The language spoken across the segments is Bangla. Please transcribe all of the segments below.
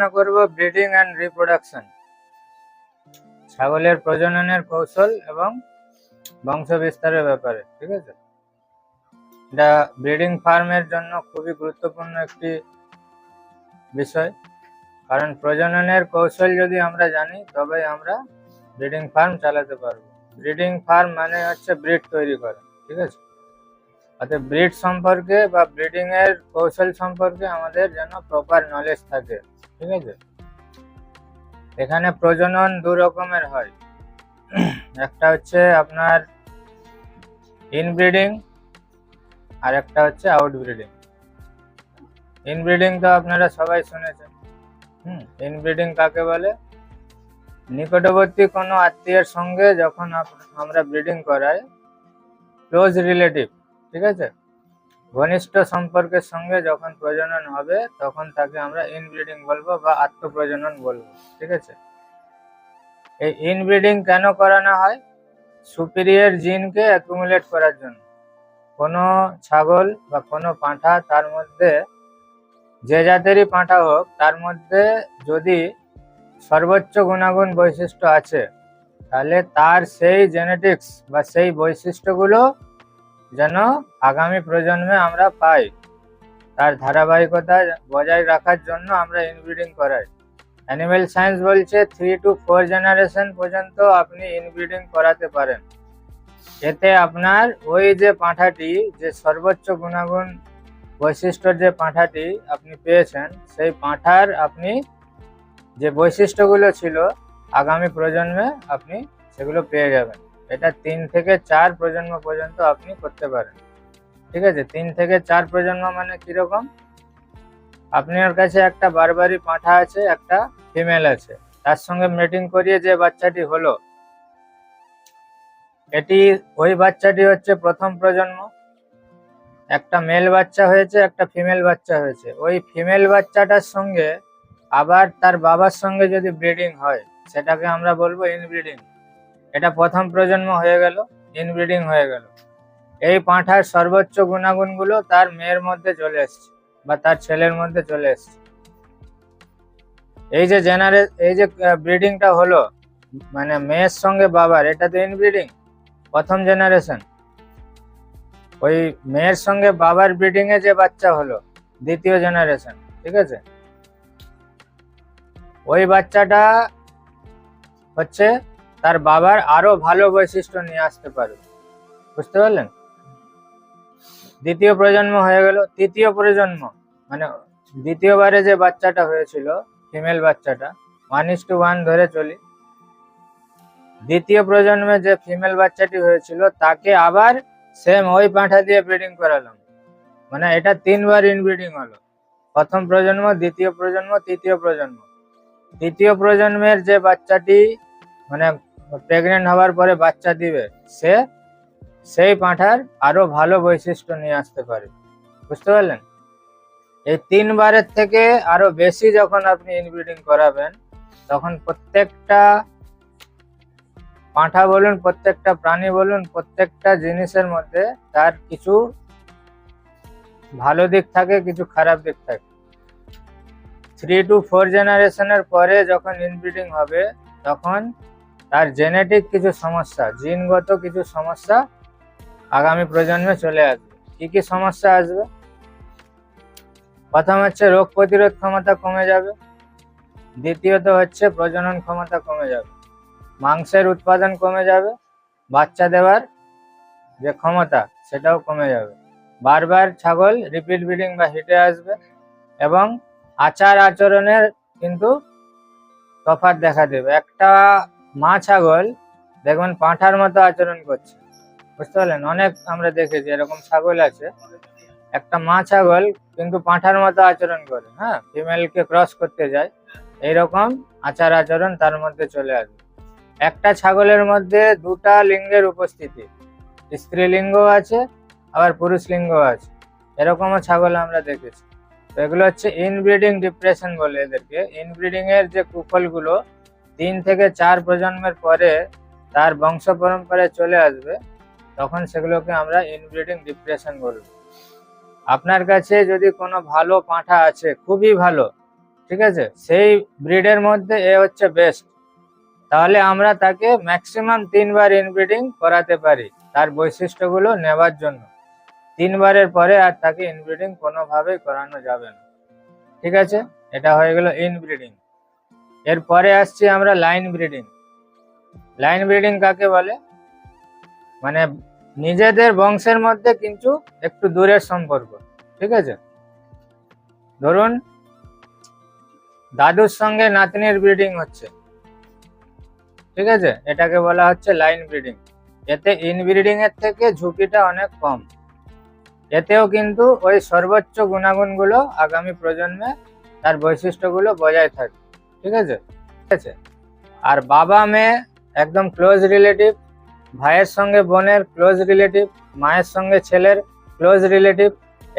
আলোচনা করব ব্রিডিং অ্যান্ড রিপ্রোডাকশন। ছাগলের প্রজননের কৌশল এবং বংশ বিস্তারের ব্যাপারে, ঠিক আছে? এটা ব্রিডিং ফার্মের জন্য খুবই গুরুত্বপূর্ণ একটি বিষয়, কারণ প্রজননের কৌশল যদি আমরা জানি তবে আমরা ব্রিডিং ফার্ম চালাতে পারব। ব্রিডিং ফার্ম মানে হচ্ছে ব্রিড তৈরি করা, ঠিক আছে? অর্থাৎ ব্রিড সম্পর্কে বা ব্রিডিং এর কৌশল সম্পর্কে আমাদের যেন প্রপার নলেজ থাকে। ঠিক আছে? এখানে প্রজনন দু রকমের হয়। একটা হচ্ছে আপনার ইনব্রিডিং আর একটা হচ্ছে আউটব্রিডিং ইনব্রিডিং তো আপনারা সবাই শুনেছেন। হুম ইনব্রিডিং কাকে বলে? নিকটবর্তী কোনো আত্মীয়ের সঙ্গে যখন আমরা ব্রিডিং করাই ক্লোজ রিলেটিভ ঠিক আছে? ঘনিষ্ঠ সম্পর্কের সঙ্গে যখন প্রজনন হবে, তখন তাকে আমরা ইনব্রিডিং বলব বা আত্মপ্রজনন বলব, ঠিক আছে? এই ইনব্রিডিং কেন করানো হয়? সুপিরিয়র জিনকে অ্যাকুমুলেট করার জন্য। কোনো ছাগল বা কোনো পাঁঠা তার মধ্যে, যে জাতেরই পাঁঠা হোক, তার মধ্যে যদি সর্বোচ্চ গুণাগুণ বৈশিষ্ট্য আছে, তাহলে তার সেই জেনেটিক্স বা সেই বৈশিষ্ট্যগুলো যেন আগামী প্রজন্মে আমরা পাই। তার ধারাবাহিকতা বজায় রাখার জন্য আমরা ইনব্রিডিং করাই। অ্যানিমেল সায়েন্স বলছে, থ্রি টু ফোর জেনারেশন পর্যন্ত আপনি ইনব্রিডিং করাতে পারেন। এতে আপনার ওই যে পাঁঠাটি, যে সর্বোচ্চ গুণাগুণ বৈশিষ্ট্যর যে পাঁঠাটি আপনি পেয়েছেন, সেই পাঁঠার আপনি যে বৈশিষ্ট্যগুলো ছিল, আগামী প্রজন্মে আপনি সেগুলো পেয়ে যাবেন। এটা তিন থেকে চার প্রজন্ম পর্যন্ত আপনি করতে পারেন। ঠিক আছে? তিন থেকে চার প্রজন্ম মানে কীরকম? আপনার কাছে একটা বারবারি পাঁঠা আছে, একটা ফিমেল আছে। তার সঙ্গে মিটিং করিয়ে যে বাচ্চাটি হলো, এটি ওই বাচ্চাটি হচ্ছে প্রথম প্রজন্ম। একটা মেল বাচ্চা হয়েছে, একটা ফিমেল বাচ্চা হয়েছে। ওই ফিমেল বাচ্চাটার সঙ্গে আবার তার বাবার সঙ্গে যদি ব্রিডিং হয়, সেটাকে আমরা বলব ইনব্রিডিং এটা প্রথম প্রজন্ম হয়ে গেল ইনব্রিডিং হয়ে গেল। এই পাঁঠার সর্বোচ্চ গুণাগুণগুলো তার মেয়ের মধ্যে চলে এসছে বা তার ছেলের মধ্যে চলে এসছে। এই যে জেনারে এই যে ব্রিডিংটা হলো মানে মেয়ের সঙ্গে বাবার, এটা তো ইনব্রিডিং প্রথম জেনারেশন ওই মেয়ের সঙ্গে বাবার ব্রিডিং এ যে বাচ্চা হলো, দ্বিতীয় জেনারেশন ঠিক আছে? ওই বাচ্চাটা হচ্ছে তার বাবার আরও ভালো বৈশিষ্ট্য নিয়ে আসতে পারবে বুঝতে পারলেন? দ্বিতীয় প্রজন্ম হয়ে গেল, তৃতীয় প্রজন্ম মানে দ্বিতীয়বারে যে বাচ্চাটা হয়েছিল ফিমেল বাচ্চাটা ওয়ান ইস টু ওয়ান ধরে চলি। দ্বিতীয় প্রজন্মে যে ফিমেল বাচ্চাটি হয়েছিল, তাকে আবার সেম ওই পাঁঠা দিয়ে ব্রিডিং করালাম। মানে এটা তিনবার ইনব্রিডিং হলো। প্রথম প্রজন্ম, দ্বিতীয় প্রজন্ম, তৃতীয় প্রজন্ম। তৃতীয় প্রজন্মের যে বাচ্চাটি মানে প্রেগনেন্ট হওয়ার পরে বাচ্চা দিবে, সে সেই পাঁঠার আরও ভালো বৈশিষ্ট্য নিয়ে আসতে পারে। বুঝতে পারলেন? এই তিনবারের থেকে আরও বেশি যখন আপনি ইনব্রিডিং করাবেন, তখন প্রত্যেকটা পাঁঠা বলুন, প্রত্যেকটা প্রাণী বলুন, প্রত্যেকটা জিনিসের মধ্যে তার কিছু ভালো দিক থাকে, কিছু খারাপ দিক থাকে। থ্রি টু ফোর জেনারেশনের পরে যখন ইনব্রিডিং হবে, তখন তার জেনেটিক কিছু সমস্যা, জিনগত কিছু সমস্যা আগামী প্রজন্মে চলে আসবে। কি কি সমস্যা আসবে? প্রথম হচ্ছে রোগ প্রতিরোধ ক্ষমতা কমে যাবে। দ্বিতীয়ত হচ্ছে প্রজনন ক্ষমতা কমে যাবে। মাংসের উৎপাদন কমে যাবে। বাচ্চা দেওয়ার যে ক্ষমতা, সেটাও কমে যাবে। বারবার ছাগল রিপিট ব্রিডিং বা হিটে আসবে এবং আচার আচরণের কিন্তু তফাৎ দেখা দেবে। একটা মা ছাগল দেখবেন পাঁঠার মতো আচরণ করছে। বুঝতে পারলেন? অনেক আমরা দেখেছি এরকম ছাগল আছে। একটা মা ছাগল কিন্তু পাঁঠার মতো আচরণ করে হ্যাঁ? ফিমেলকে ক্রস করতে যায়। এইরকম আচার আচরণ তার মধ্যে চলে আসবে একটা ছাগলের মধ্যে দুটা লিঙ্গের উপস্থিতি। স্ত্রী স্ত্রীলিঙ্গ আছে, আবার পুরুষ লিঙ্গ আছে। এরকমও ছাগল আমরা দেখেছি। তো এগুলো হচ্ছে ইনব্রিডিং ডিপ্রেশন বলে এদেরকে। ইনব্রিডিং এর যে কুফলগুলো তিন থেকে চার প্রজন্মের পরে তার বংশ পরম্পরায় চলে আসবে, তখন সেগুলোকে আমরা ইনব্রিডিং ডিপ্রেশন বলব। আপনার কাছে যদি কোনো ভালো পাঁঠা আছে, খুবই ভালো, ঠিক আছে? সেই ব্রিডের মধ্যে এ হচ্ছে বেস্ট তাহলে আমরা তাকে ম্যাক্সিমাম তিনবার ইনব্রিডিং করাতে পারি তার বৈশিষ্ট্যগুলো নেবার জন্য। তিনবারের পরে আর তাকে ইনব্রিডিং কোনোভাবেই করানো যাবে না। ঠিক আছে? এটা হয়ে গেল ইনব্রিডিং। এরপরে আসছি আমরা লাইন ব্রিডিং লাইন ব্রিডিং কাকে বলে? মানে নিজেদের বংশের মধ্যে কিন্তু একটু দূরের সম্পর্ক, ঠিক আছে? ধরুন, দাদুর সঙ্গে নাতনির ব্রিডিং হচ্ছে, ঠিক আছে? এটাকে বলা হচ্ছে লাইন ব্রিডিং এতে ইনব্রিডিং এর থেকে ঝুঁকিটা অনেক কম। এতেও কিন্তু ওই সর্বোচ্চ গুণাগুণগুলো আগামী প্রজন্মে তার বৈশিষ্ট্যগুলো বজায় থাকে ঠিক আছে? ঠিক আছে? আর বাবা মেয়ে, একদম ক্লোজ রিলেটিভ ভাইয়ের সঙ্গে বোনের ক্লোজ রিলেটিভ মায়ের সঙ্গে ছেলের ক্লোজ রিলেটিভ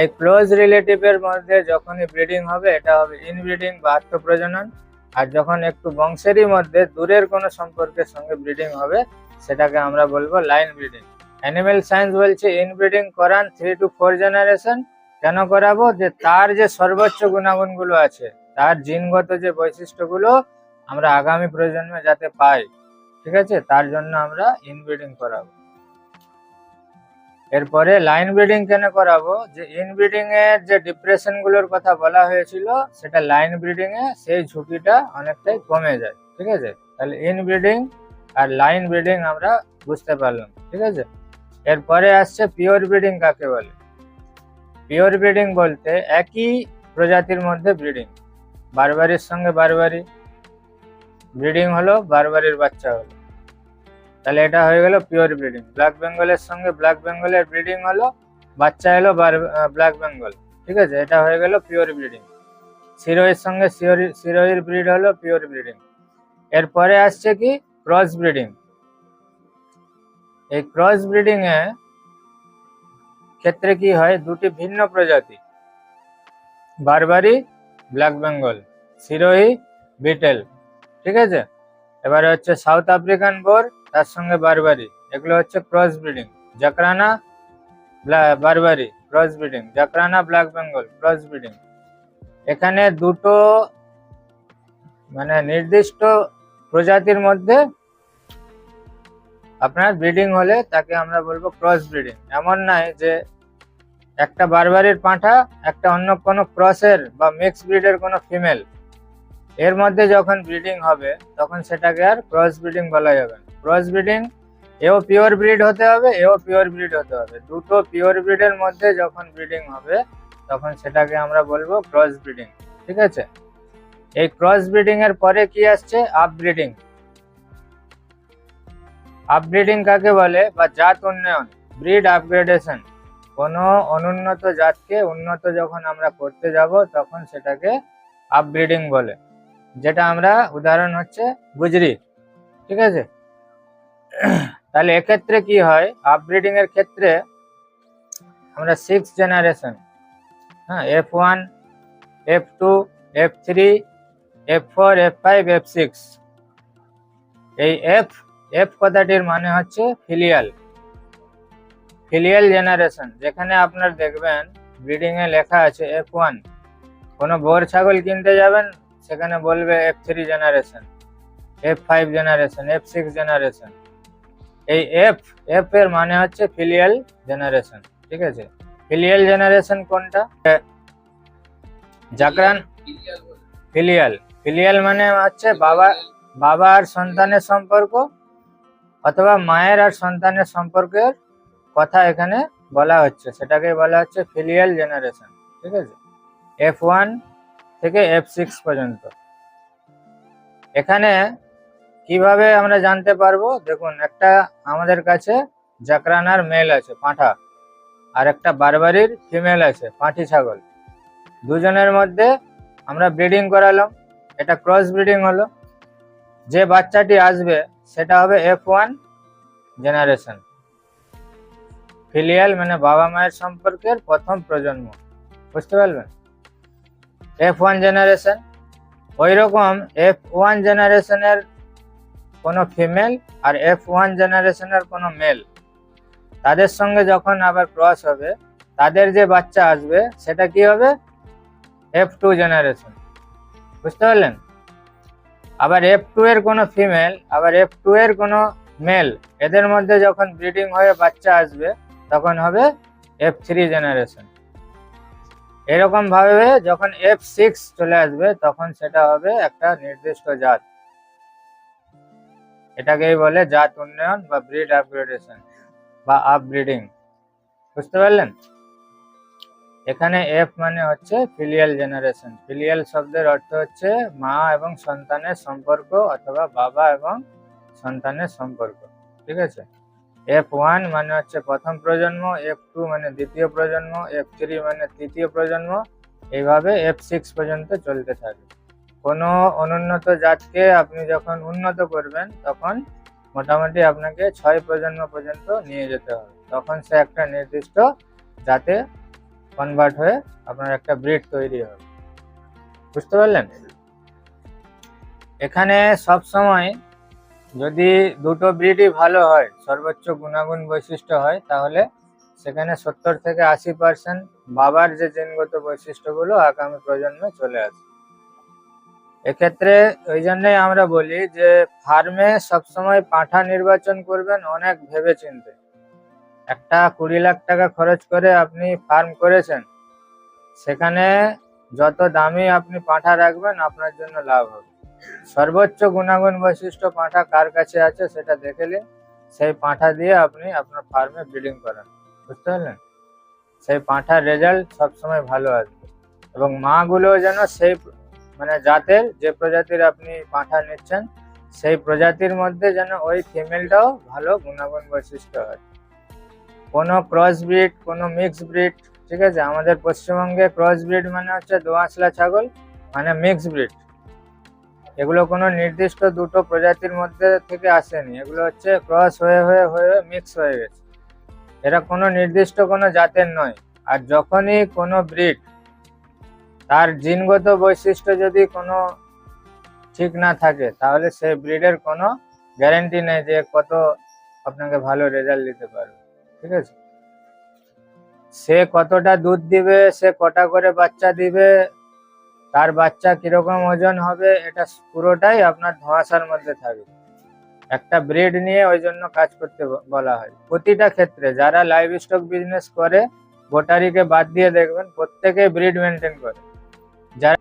এই ক্লোজ রিলেটিভের মধ্যে যখনই ব্রিডিং হবে, এটা হবে ইনব্রিডিং বা আত্মপ্রজনন। আর যখন একটু বংশেরই মধ্যে দূরের কোনো সম্পর্কের সঙ্গে ব্রিডিং হবে, সেটাকে আমরা বলব লাইন ব্রিডিং অ্যানিমেল সায়েন্স বলছে ইনব্রিডিং করান থ্রি টু ফোর জেনারেশন কেন করাবো? যে তার যে সর্বোচ্চ গুণাগুণগুলো আছে তার জিনগত যে বৈশিষ্ট্যগুলো আমরা আগামী প্রজন্মে যাতে পাই, ঠিক আছে? তার জন্য আমরা ইনব্রিডিং করাবো। এরপরে লাইন ব্রিডিং কেন করাবো? যে ইনব্রিডিং এর যে ডিপ্রেশনগুলোর কথা বলা হয়েছিল, সেটা লাইন ব্রিডিং এ সেই ঝুঁকিটা অনেকটাই কমে যায়, ঠিক আছে? তাহলে ইনব্রিডিং আর লাইন ব্রিডিং আমরা বুঝতে পারলাম, ঠিক আছে? এরপরে আসছে পিওর ব্রিডিং কাকে বলে? পিওর ব্রিডিং বলতে একই প্রজাতির মধ্যে ব্রিডিং বারবারির সঙ্গে বারবারি ব্রিডিং হলো, বারবারির বাচ্চা হলো। তাহলে এটা হয়ে গেল পিওর ব্রিডিং। ব্ল্যাক বেঙ্গলের সঙ্গে ব্ল্যাক বেঙ্গলের ব্রিডিং হলো, বাচ্চা এলো ব্ল্যাক বেঙ্গল ঠিক আছে? এটা হয়ে গেল পিওর ব্রিডিং। সিরোহির সঙ্গে সিরোহি- সিরোহির ব্রিড হলো পিওর ব্রিডিং। এরপরে আসছে কি? Cross breeding. এই ক্রস ব্রিডিং এ ক্ষেত্রে কি হয়? দুটি ভিন্ন প্রজাতি। বারবারি ব্ল্যাক বেঙ্গল সিরোহি বিটেল ঠিক আছে? এবারে হচ্ছে সাউথ আফ্রিকান বোর তার সঙ্গে বারবারি এগুলো হচ্ছে cross breeding Jakhrana Barbari cross breeding Jakhrana black Bengal cross breeding এখানে দুটো মানে নির্দিষ্ট প্রজাতির মধ্যে আপনার ব্রিডিং হলে তাকে আমরা বলব ক্রস ব্রিডিং এমন নয় যে একটা বারবারির পাঁঠা, একটা অন্য কোনো ক্রসের বা মিক্স ব্রিডের কোনো ফিমেল এর মধ্যে যখন ব্রিডিং হবে, তখন সেটাকে আর ক্রস ব্রিডিং বলা যাবে ক্রস ব্রিডিং এও পিওর ব্রিড হতে হবে, এও পিওর ব্রিড হতে হবে। দুটো পিওর ব্রিডের মধ্যে যখন ব্রিডিং হবে, তখন সেটাকে আমরা বলব ক্রস ব্রিডিং ঠিক আছে? এই ক্রস ব্রিডিং এর পরে কি আসছে? আপ ব্রিডিং আপব্রিডিং কাকে বলে? বা জাত উন্নয়ন ব্রিড আপগ্রেডেশন কোনো অনুন্নত জাতকে উন্নত যখন আমরা করতে যাব, তখন সেটাকে আপব্রিডিং বলে। যেটা আমরা, উদাহরণ হচ্ছে গুজরি, ঠিক আছে? তাহলে এক্ষেত্রে কি হয়? আপব্রিডিং এর ক্ষেত্রে আমরা সিক্স জেনারেশন হ্যাঁ F one F two F three F four F five F six এই এফ এফ কথাটির মানে হচ্ছে ফিলিয়াল ফিলিয়াল জেনারেশন যেখানে আপনার দেখবেন ব্রিডিং এ লেখা আছে এফ ওয়ান কোনো বোর ছাগল কিনতে যাবেন, সেখানে বলবে F three generation F five generation F six generation এই এফ এফ এর মানে হচ্ছে ফিলিয়াল জেনারেশন ঠিক আছে? ফিলিয়াল জেনারেশন কোনটা? জাকরান ফিলিয়াল ফিলিয়াল মানে হচ্ছে বাবা বাবা আর সন্তানের সম্পর্ক, অথবা মায়ের আর সন্তানের সম্পর্কের কথা এখানে বলা হচ্ছে। সেটাকে বলা হচ্ছে ফিলিয়াল জেনারেশন ঠিক আছে? এফ ওয়ান থেকে এফ সিক্স পর্যন্ত। এখানে কীভাবে আমরা জানতে পারব? দেখুন, একটা আমাদের কাছে জাকরানার মেল আছে, পাঁঠা। আর একটা বারবারির ফিমেল আছে, পাঁঠি ছাগল। দুজনের মধ্যে আমরা ব্রিডিং করালাম। এটা ক্রস ব্রিডিং হলো। যে বাচ্চাটি আসবে, সেটা হবে এফ ওয়ান জেনারেশন ফিলিয়াল মানে বাবা মায়ের সম্পর্কের প্রথম প্রজন্ম। বুঝতে পারবেন এফ ওয়ান জেনারেশন ওই রকম এফ ওয়ান জেনারেশনের কোনো ফিমেল আর এফ ওয়ান জেনারেশনের কোনো মেল তাদের সঙ্গে যখন আবার ক্রস হবে, তাদের যে বাচ্চা আসবে, সেটা কি হবে? এফ টু জেনারেশন বুঝতে পারলেন? আবার এফ টু এর কোনো ফিমেল আবার এফ টু এর কোনো মেল এদের মধ্যে যখন ব্রিডিং হয়ে বাচ্চা আসবে তখন হবে এফ থ্রি জেনারেশন এরকম ভাবে যখন এফ সিক্স চলে আসবে, তখন সেটা হবে একটা নির্দিষ্ট জাত। এটাকেই বলে জাত উন্নয়ন বা ব্রিড আপগ্রেডেশন বা আপব্রিডিং বুঝতে পারলেন? এখানে এফ মানে হচ্ছে ফিলিয়াল জেনারেশন ফিলিয়াল শব্দের অর্থ হচ্ছে মা এবং সন্তানের সম্পর্ক অথবা বাবা এবং সন্তানের সম্পর্ক। ঠিক আছে? এফ ওয়ান মানে হচ্ছে প্রথম প্রজন্ম এফ টু মানে দ্বিতীয় প্রজন্ম এফ থ্রি মানে তৃতীয় প্রজন্ম, এইভাবে এফ সিক্স পর্যন্ত চলতে থাকে। কোনো অনুন্নত জাতকে আপনি যখন উন্নত করবেন, তখন মোটামুটি আপনাকে ছয় প্রজন্ম পর্যন্ত নিয়ে যেতে হবে। তখন সে একটা নির্দিষ্ট জাতে কনভার্ট হয়ে আপনার একটা ব্রিড তৈরি হবে। বুঝতে পারলেন? এখানে সব সময় যদি দুটো ব্রিডই ভালো হয়, সর্বোচ্চ গুণাগুণ বৈশিষ্ট্য হয়, তাহলে সেখানে সত্তর থেকে আশি পার্সেন্ট বাবার যে জিনগত বৈশিষ্ট্যগুলো আগামী প্রজন্মে চলে আসে এক্ষেত্রে ওই জন্যই আমরা বলি যে, ফার্মে সবসময় পাঁঠা নির্বাচন করবেন অনেক ভেবে চিনতে একটা কুড়ি লাখ টাকা খরচ করে আপনি ফার্ম করেছেন, সেখানে যত দামি আপনি পাঁঠা রাখবেন, আপনার জন্য লাভ হবে। সর্বোচ্চ গুণাগুণ বৈশিষ্ট্য পাঁঠা কার কাছে আছে সেটা দেখে নিন। সেই পাঁঠা দিয়ে আপনি আপনার ফার্মে ব্রিডিং করান। বুঝতে পারলেন? সেই পাঁঠার রেজাল্ট সবসময় ভালো আসবে। এবং মাগুলো যেন সেই মানে জাতের যে প্রজাতির আপনি পাঁঠা নিচ্ছেন, সেই প্রজাতির মধ্যে যেন ওই ফিমেলটাও ভালো গুণাগুণ বৈশিষ্ট্য হয়। কোনো ক্রস ব্রিড কোনো মিক্স ব্রিড ঠিক আছে? আমাদের পশ্চিমবঙ্গে ক্রস ব্রিড মানে হচ্ছে দোআঁশলা ছাগল মানে মিক্স ব্রিড এগুলো কোনো নির্দিষ্ট দুটো প্রজাতির মধ্যে থেকে আসেনি। এগুলো হচ্ছে ক্রস হয়ে হয়ে হয়ে মিক্স হয়ে গেছে। এরা কোনো নির্দিষ্ট কোনো জাতের নয়। আর যখনই কোনো ব্রিড তার জিনগত বৈশিষ্ট্য যদি কোনো ঠিক না থাকে, তাহলে সেই ব্রিডের কোনো গ্যারেন্টি নেই যে কত আপনাকে ভালো রেজাল্ট দিতে পারবে। ঠিক আছে? সে কতটা দুধ দিবে, সে কটা করে বাচ্চা দিবে তার বাচ্চা কীরকম ওজন হবে, এটা পুরোটাই আপনার ধোঁয়াশার মধ্যে থাকবে। একটা ব্রিড নিয়ে ওই জন্য কাজ করতে বলা হয়। প্রতিটা ক্ষেত্রে যারা লাইভ স্টক বিজনেস করে বোটারিকে বাদ দিয়ে দেখবেন প্রত্যেকে ব্রিড মেনটেন করে। যারা